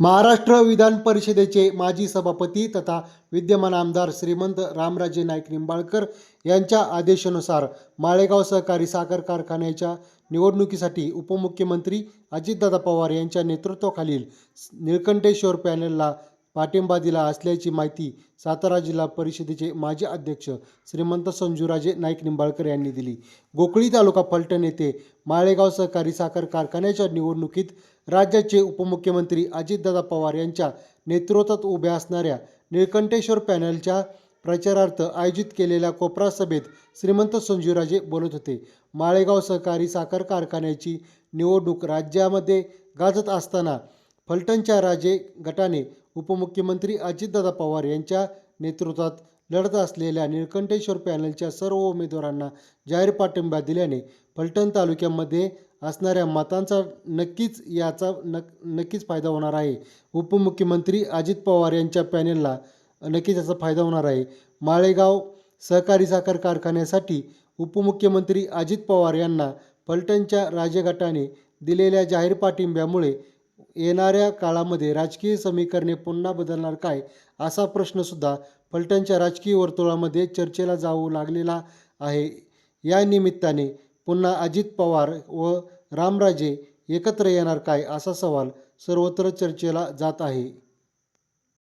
महाराष्ट्र विधान परिषदेचे माजी सभापती तथा विद्यमान आमदार श्रीमंत रामराजे नाईक निंबाळकर यांच्या आदेशानुसार माळेगाव सहकारी साखर कारखान्याच्या निवडणुकीसाठी उपमुख्यमंत्री अजितदादा पवार यांच्या नेतृत्वाखालील निळकंठेश्वर पॅनलला पाठिंबा दिला असल्याची माहिती सातारा जिल्हा परिषदेचे माजी अध्यक्ष श्रीमंत संजूराजे नाईक निंबाळकर यांनी दिली. गोकळी तालुका फलटण येथे माळेगाव सहकारी साखर कारखान्याच्या निवडणुकीत राज्याचे उपमुख्यमंत्री अजितदादा पवार यांच्या नेतृत्वात उभ्या असणाऱ्या निळकंठेश्वर पॅनलच्या प्रचारार्थ आयोजित केलेल्या कोपरा सभेत श्रीमंत संजूराजे बोलत होते. माळेगाव सहकारी साखर कारखान्याची निवडणूक राज्यामध्ये गाजत असताना फलटणच्या राजे गटाने उपमुख्यमंत्री अजितदादा पवार यांच्या नेतृत्वात लढत असलेल्या निळकंठेश्वर पॅनलच्या सर्व उमेदवारांना जाहीर पाठिंबा दिल्याने फलटण तालुक्यामध्ये असणाऱ्या मतांचा नक्कीच याचा नक नक्कीच फायदा होणार आहे. उपमुख्यमंत्री अजित पवार यांच्या पॅनेलला नक्कीच याचा फायदा होणार आहे. माळेगाव सहकारी साखर कारखान्यासाठी उपमुख्यमंत्री अजित पवार यांना फलटणच्या राजगटाने दिलेल्या जाहीर पाठिंब्यामुळे येणाऱ्या काळामध्ये राजकीय समीकरणे पुन्हा बदलणार काय असा प्रश्नसुद्धा फलटणच्या राजकीय वर्तुळामध्ये चर्चेला जाऊ लागलेला आहे. या निमित्ताने पुन्हा अजित पवार व रामराजे एकत्र येणार काय असा सवाल सर्वत्र चर्चेला जात आहे.